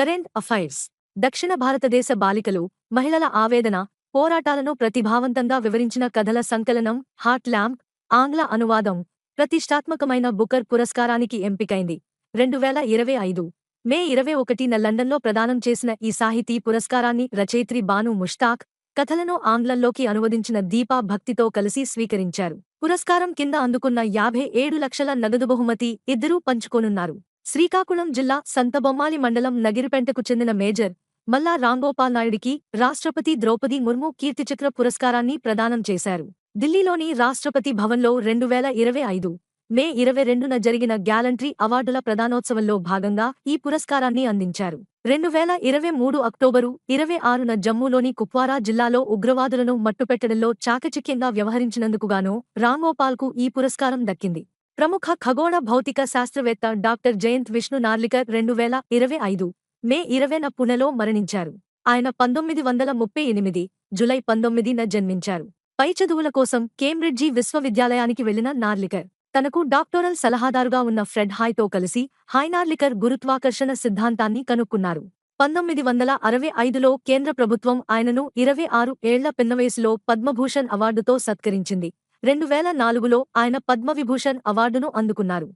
Current affairs. దక్షిణ భారతదేశ బాలికలు మహిళల ఆవేదన పోరాటాలను ప్రతిభావంతంగా వివరించిన కథల సంకలనం హాట్ ల్యాంప్ ఆంగ్ల అనువాదం ప్రతిష్టాత్మకమైన బుకర్ పురస్కారానికి ఎంపికైంది. రెండు వేల ఇరవై ఐదు మే ఇరవై ఒకటిన లండన్లో ప్రదానం చేసిన ఈ సాహితీ పురస్కారాన్ని రచయిత్రి బాను ముష్తాక్ కథలను ఆంగ్లంలోకి అనువదించిన దీపా భక్తితో కలిసి స్వీకరించారు. పురస్కారం కింద అందుకున్న యాభై ఏడు లక్షల నగదు బహుమతి ఇద్దరూ పంచుకోనున్నారు. శ్రీకాకుళం జిల్లా సంతబొమ్మాలి మండలం నగిరిపెంటకు చెందిన మేజర్ మల్లా రాంగోపాల్ నాయుడికి రాష్ట్రపతి ద్రౌపది ముర్ము కీర్తిచక్ర పురస్కారాన్ని ప్రదానం చేశారు. ఢిల్లీలోని రాష్ట్రపతి భవన్లో రెండు వేల ఇరవై ఐదు మే ఇరవై రెండున జరిగిన గ్యాలంట్రీ అవార్డుల ప్రదానోత్సవంలో భాగంగా ఈ పురస్కారాన్ని అందించారు. రెండు వేల ఇరవై మూడు అక్టోబరు ఇరవై ఆరున జమ్మూలోని కుప్వారా జిల్లాలో ఉగ్రవాదులను మట్టుపెట్టడంలో చాకచక్యంగా వ్యవహరించినందుకుగాను రాంగోపాల్కు ఈ పురస్కారం దక్కింది. ప్రముఖ ఖగోళ భౌతిక శాస్త్రవేత్త డాక్టర్ జయంత్ విష్ణు నార్లికర్ రెండు వేల ఇరవై ఐదు మే ఇరవైన పుణెలో మరణించారు. ఆయన పంతొమ్మిది వందల ముప్పై ఎనిమిది జులై పంతొమ్మిదిన జన్మించారు. పై చదువుల కోసం కేంబ్రిడ్జి విశ్వవిద్యాలయానికి వెళ్ళిన నార్లికర్. తనకు డాక్టోరల్ సలహాదారుగా ఉన్న ఫ్రెడ్ హాయ్తో కలిసి హాయ్నార్లికర్ గురుత్వాకర్షణ సిద్ధాంతాన్ని కనుక్కున్నారు. పంతొమ్మిది వందల అరవై ఐదులో కేంద్ర ప్రభుత్వం ఆయనను ఇరవై ఆరు ఏళ్ళ పిన్నవయసులో పద్మభూషణ్ అవార్డుతో సత్కరించింది. రెండు వేల నాలుగులో ఆయన పద్మవిభూషణ్ అవార్డును అందుకున్నారు.